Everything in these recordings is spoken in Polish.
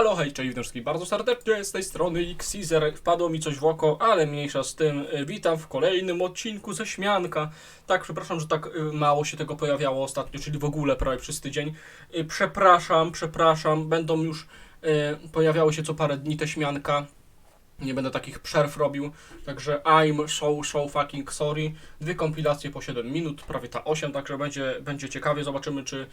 Halo, hej, cześć, bardzo serdecznie, z tej strony Xezer, wpadło mi coś w oko, ale mniejsza z tym, Y, witam w kolejnym odcinku ze Śmianka. Tak, przepraszam, że tak y, mało się tego pojawiało ostatnio, czyli w ogóle prawie przez tydzień. Y, Przepraszam, przepraszam, będą już pojawiały się co parę dni te Śmianka. Nie będę takich przerw robił, także I'm so, so fucking sorry. Dwie kompilacje po 7 minut, prawie ta 8, także będzie, będzie ciekawie, zobaczymy czy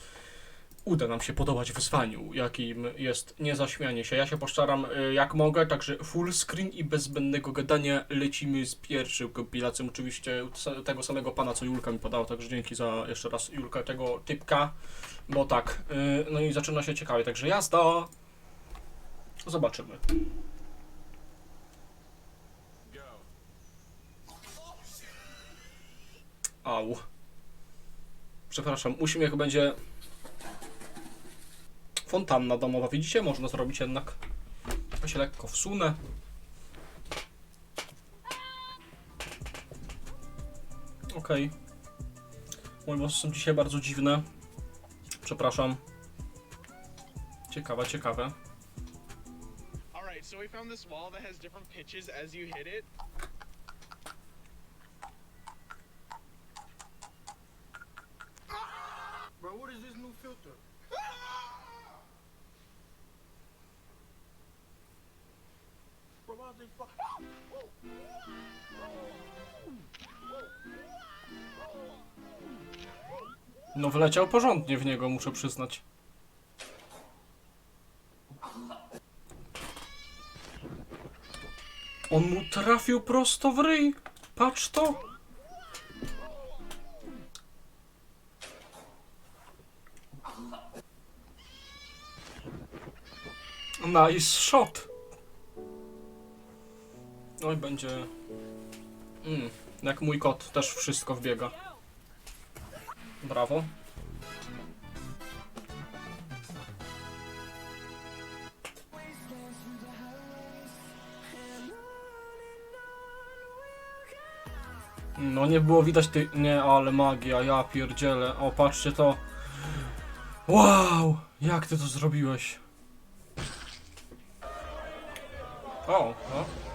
uda nam się podobać wyzwaniu, jakim jest niezaśmianie się. Ja się postaram y, jak mogę, także full screen i bez zbędnego gadania lecimy z pierwszą kompilacją. Oczywiście tego samego pana, co Julka mi podała, także dzięki za jeszcze raz Julka tego typka, bo tak, y, no i zaczyna się ciekawie, także jazda. Zobaczymy. Au. Przepraszam, uśmiech będzie fontanna domowa. Widzicie? Można zrobić jednak. Ja się lekko wsunę. Okej. Moje włosy są dzisiaj bardzo dziwne. Przepraszam. Ciekawe, ciekawe. Alright, so we found this wall that has different pitches as you hit it. Bro, what is this new filter? Bro, why they fuck? No wleciał porządnie w niego, muszę przyznać. On mu trafił prosto w ryj. Patrz to. Nice shot. Oj, będzie... Mm, jak mój kot, też wszystko wbiega. Brawo. No nie było widać ty... Nie, ale magia, ja pierdzielę. O, patrzcie to. Wow! Jak ty to zrobiłeś? O, no.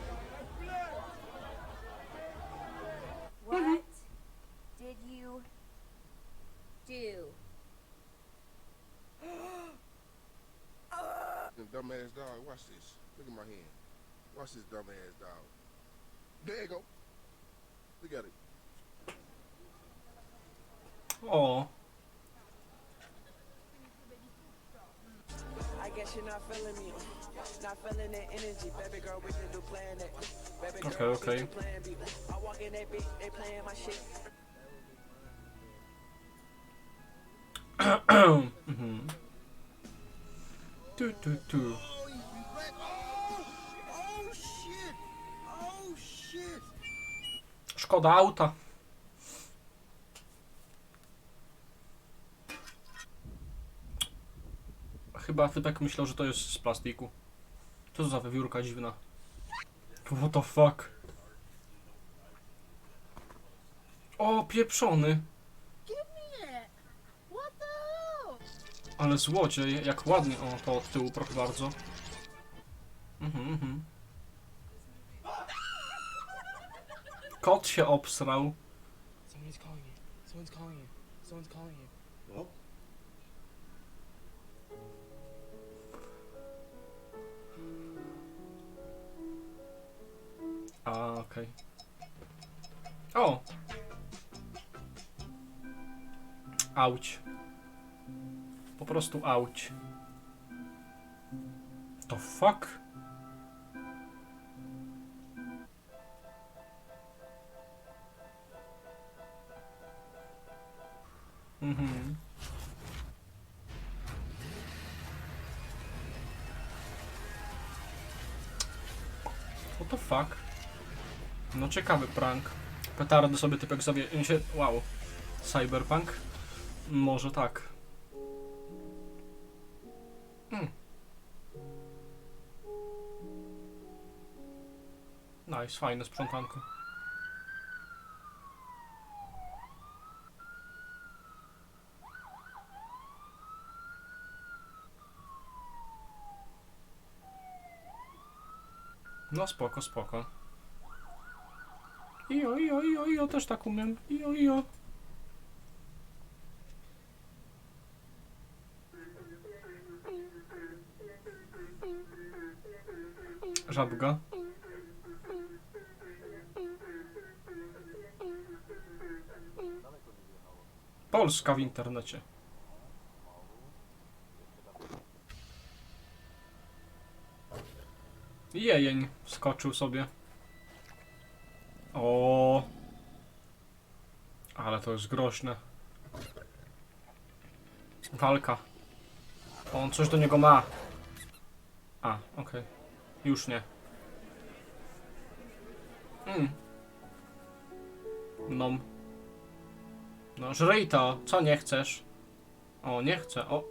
Dumbass dog. Watch this. Look at my hand. Watch this dumbass dog. There you go. Look at it. O. I guess you're not feeling me. Not feeling the energy. Baby girl, we can do planet. Baby girl, Okay, okay. can do plan B. I walk in that bitch, they playing my shit. mhm. Tu, tu, tu. Szkoda auta. Chyba Typek myślał, że to jest z plastiku. Co za wiewiórka dziwna? What the fuck? O, pieprzony! Ale złodziej, jak ładnie. O, to od tyłu proszę bardzo. Mhm, mhm. Kot się obsrał. Someone's calling you. Someone's calling you. Someone's calling you. A, okej. O! Auć. Po prostu auć. To fuck? Mhm. What fuck? No ciekawy prank. Petardy sobie typek sobie... się... Wow. Cyberpunk? Może tak. Nice, fajne sprzątanko. No spoko, spoko. Ijo, ijo, ijo, ijo, też tak umiem. Ijo, ijo. Żabga. Polska w internecie. Jejeń skoczył sobie. O. Ale to jest groźne. Walka. On coś do niego ma. A, okej. Już nie. Mm. Nom. No, żryj to. Co nie chcesz? O, nie chcę. O,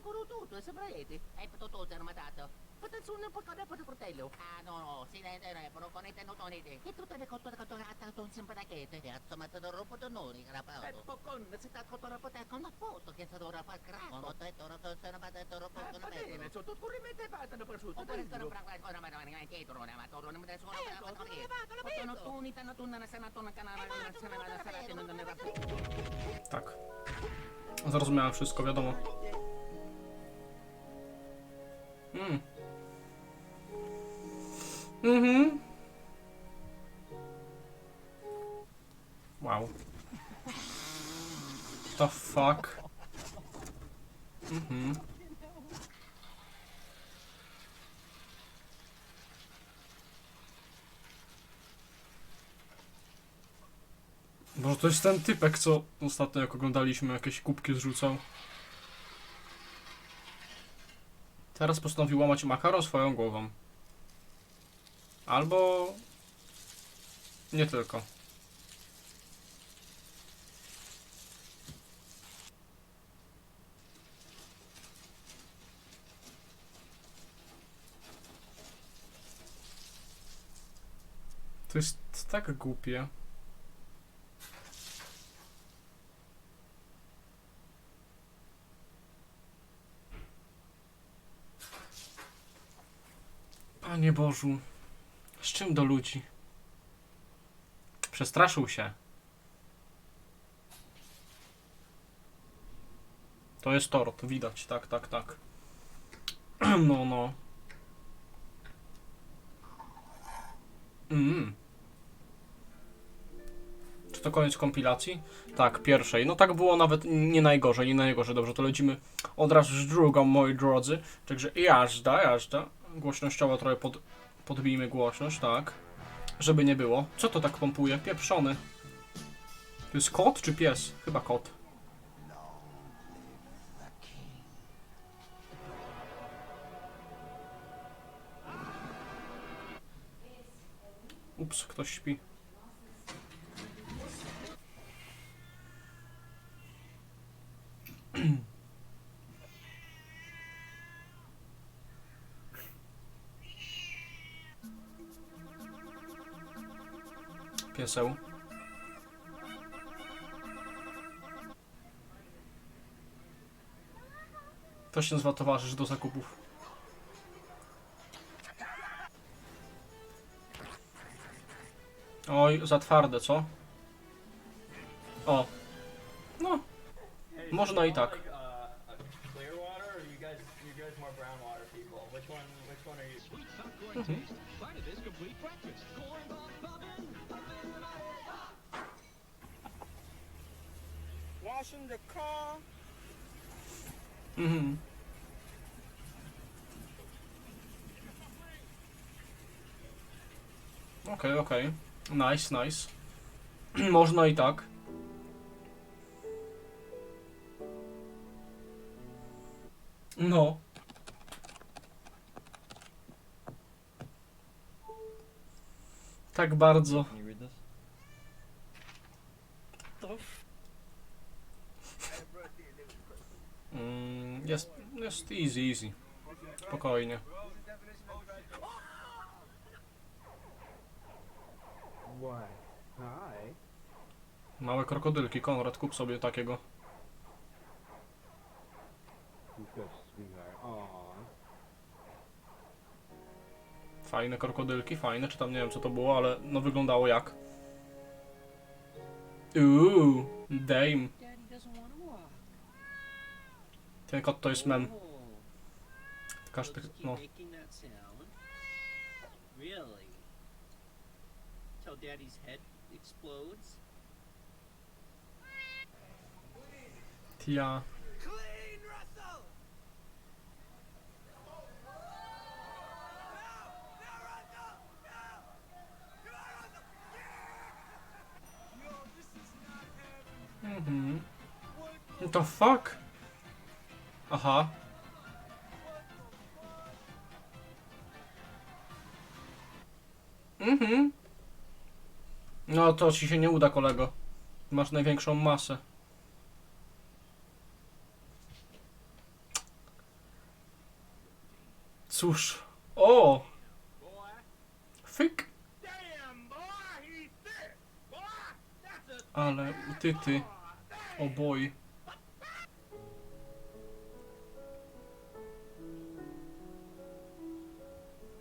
potuto, è saprete. Hai potuto. Ah, no, no. E. Eh, tak. Zrozumiałem wszystko, wiadomo. Mm. Mhm. Wow. The fuck? Mhm. Może to jest ten typek, co ostatnio jak oglądaliśmy, jakieś kubki zrzucał. Teraz postanowił łamać makaron swoją głową. Albo... Nie tylko. To jest tak głupie. Panie Bożu, z czym do ludzi? Przestraszył się. To jest tort, widać, tak, tak, tak. No, no. Mm. Czy to koniec kompilacji? Tak, pierwszej. No tak było nawet nie najgorzej, nie najgorzej. Dobrze, to lecimy od razu z drugą, moi drodzy. Także jazda, jazda. Głośnościowo trochę pod, podbijmy głośność, tak. Żeby nie było. Co to tak pompuje? Pieprzony. To jest kot czy pies? Chyba kot. Ups, ktoś śpi. Pieseł. To się nazywa towarzysz do zakupów. Oj, za twarde, co? O. No. Można i tak. Like, uh, a clear water, or you guys, you guys more brown water people? Which one, which one are you? Washing the car. Mhm. Okej, okej. Nice, nice. Można i tak. No. Tak bardzo. Can? Mm, jest, jest easy, easy. Spokojnie. Hi. Małe krokodylki, Konrad, kup sobie takiego. You sweetheart. Aw. Fajne krokodylki, fajne, czy tam nie wiem co to było, ale no wyglądało jak. Uuu, dame. Ten kot to jest mem. Każdy, no. Till? Ja. The fuck? Aha. Mhm. No to ci się nie uda, kolego. Masz największą masę. Cóż. O! Fyk. Ale ty, ty. O boj.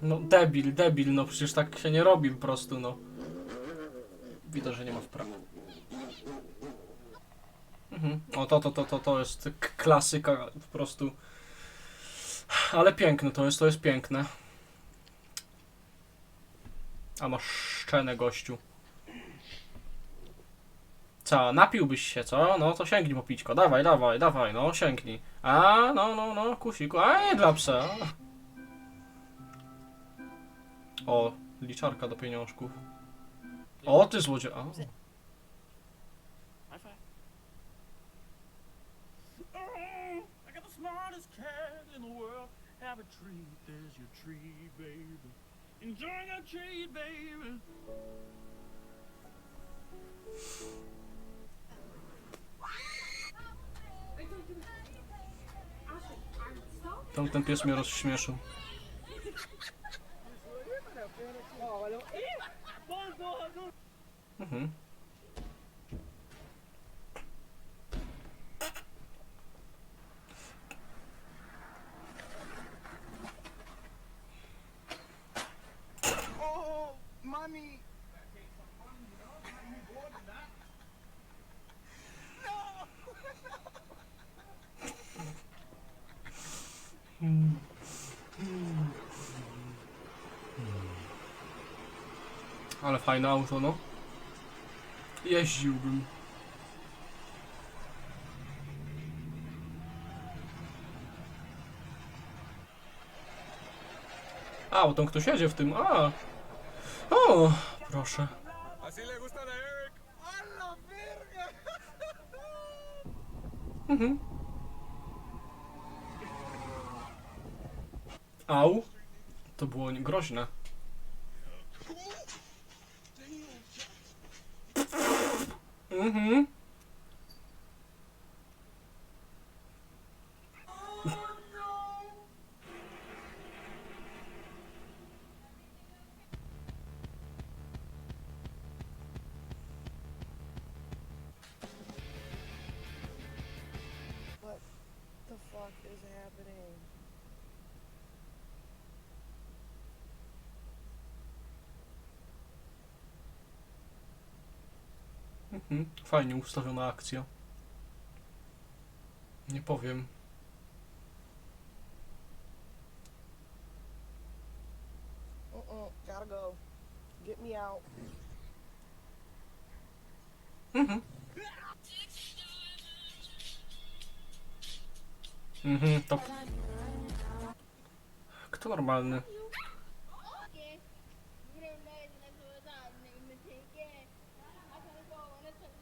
No debil, debil, no przecież tak się nie robi po prostu, no. Widać, że nie ma wprawy. Mhm. O to, to, to, to, to jest klasyka po prostu. Ale piękne to jest, to jest piękne. A masz szczenę, gościu. Co, napiłbyś się, co? No to sięgnij po pićko. Dawaj, dawaj, dawaj, no sięgnij. A, no, no, no, kusiku. A, nie dla psa. O, liczarka do pieniążków. O, ty złodziej. A. Have a pies mnie rozśmieszył. Mhm. Oh, mommy! Ale fajne auto, no. Jeździłbym. A, bo tam ktoś jedzie w tym. A. O, proszę. Mhm. Au. To było groźne. Mhm. What the fuck is happening? Mhm. Fajnie ustawiona akcja. Nie powiem. Uh-uh, gotta go. Get me out. Mhm. Mhm, to... Kto normalny? Okay. You don't know it's like what's up, nigga, but take it. I gotta go, and it's like,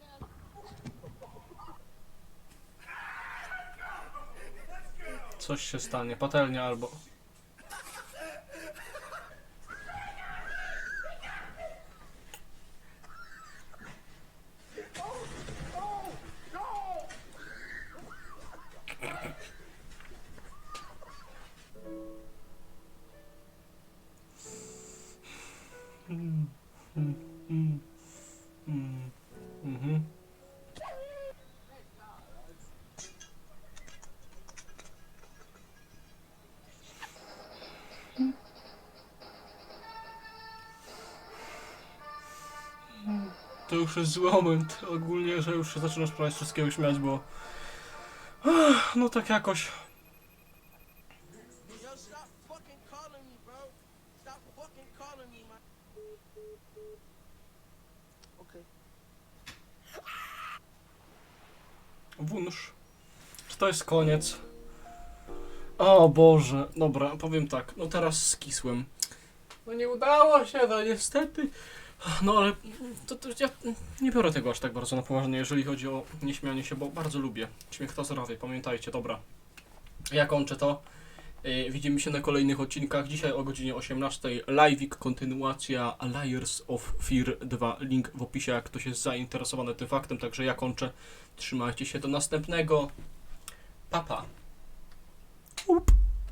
Coś się stanie. Patelnia albo... już jest zły moment. Ogólnie, że już się zaczynam sprawiać wszystkiego śmiać, bo... No tak jakoś. Wunsz. Czy to jest koniec? O Boże, dobra, powiem tak, no teraz skisłem. No nie udało się, no niestety. No ale to, to ja nie biorę tego aż tak bardzo na poważnie, jeżeli chodzi o nieśmianie się, bo bardzo lubię. Śmiech to zdrowie, pamiętajcie, dobra. Ja kończę to. Yy, widzimy się na kolejnych odcinkach. Dzisiaj o godzinie 18 live'ik, kontynuacja Liars of Fear 2. Link w opisie, jak ktoś jest zainteresowany tym faktem. Także ja kończę. Trzymajcie się do następnego. Papa. Pa.